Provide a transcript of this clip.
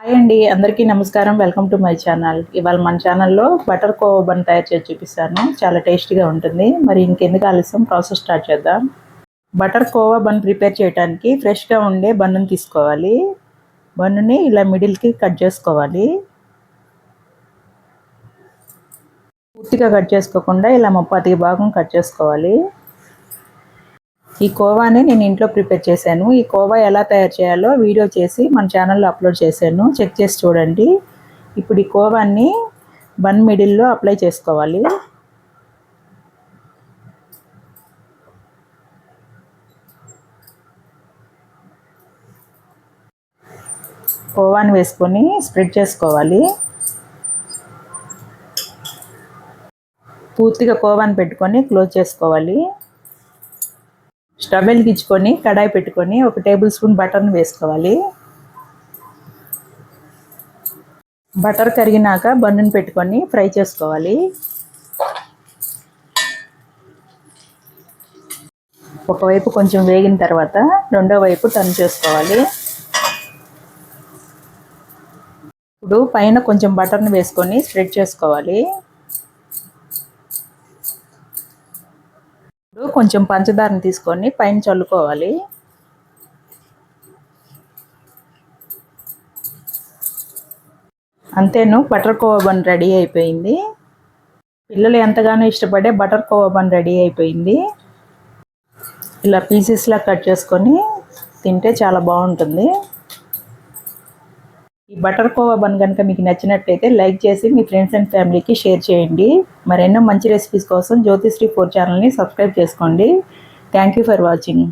Hi అండి అందరికీ నమస్కారం. వెల్కమ్ టు మై ఛానల్ ఇవాళ మన ఛానల్లో బటర్ కోవా బన్ తయారు చేసి చూపిస్తాను. చాలా టేస్టీగా ఉంటుంది. మరి ఇంకెందుకు ఆలస్యం? ప్రాసెస్ స్టార్ట్ చేద్దాం. బటర్ కోవా బన్ ప్రిపేర్ చేయడానికి ఫ్రెష్గా ఉండే బన్నుని తీసుకోవాలి. బన్నుని ఇలా మిడిల్కి కట్ చేసుకోవాలి. పూర్తిగా కట్ చేసుకోకుండా ఇలా ముప్పాతికి భాగం కట్ చేసుకోవాలి. ఈ కోవాని నేను ఇంట్లో ప్రిపేర్ చేశాను. ఈ కోవా ఎలా తయారు చేయాలో వీడియో చేసి మన ఛానల్లో అప్లోడ్ చేశాను. చెక్ చేసి చూడండి. ఇప్పుడు ఈ కోవాన్ని బన్ మిడిల్లో అప్లై చేసుకోవాలి. కోవాని వేసుకొని స్ప్రెడ్ చేసుకోవాలి. పూర్తిగా కోవాని పెట్టుకొని క్లోజ్ చేసుకోవాలి. స్టవ్ వెలిగించుకొని కడాయి పెట్టుకొని ఒక టేబుల్ స్పూన్ బటర్ని వేసుకోవాలి. బటర్ కరిగినాక బన్నును పెట్టుకొని ఫ్రై చేసుకోవాలి. ఒకవైపు కొంచెం వేగిన తర్వాత రెండో వైపు టర్న్ చేసుకోవాలి. ఇప్పుడు పైన కొంచెం బటర్ని వేసుకొని స్ప్రెడ్ చేసుకోవాలి. ఇప్పుడు కొంచెం పంచదారని తీసుకొని పైన చల్లుకోవాలి. అంతేను బటర్ కోవా బన్ రెడీ అయిపోయింది. పిల్లలు ఎంతగానో ఇష్టపడే బటర్ కోవా బన్ రెడీ అయిపోయింది. ఇలా పీసెస్లా కట్ చేసుకొని తింటే చాలా బాగుంటుంది. ఈ బటర్ కోవా బన్ కనుక మీకు నచ్చినట్లయితే లైక్ చేసి మీ ఫ్రెండ్స్ అండ్ ఫ్యామిలీకి షేర్ చేయండి. మరెన్నో మంచి రెసిపీస్ కోసం జ్యోతిశ్రీ ఫోర్ ఛానల్ని సబ్స్క్రైబ్ చేసుకోండి. Thank you for watching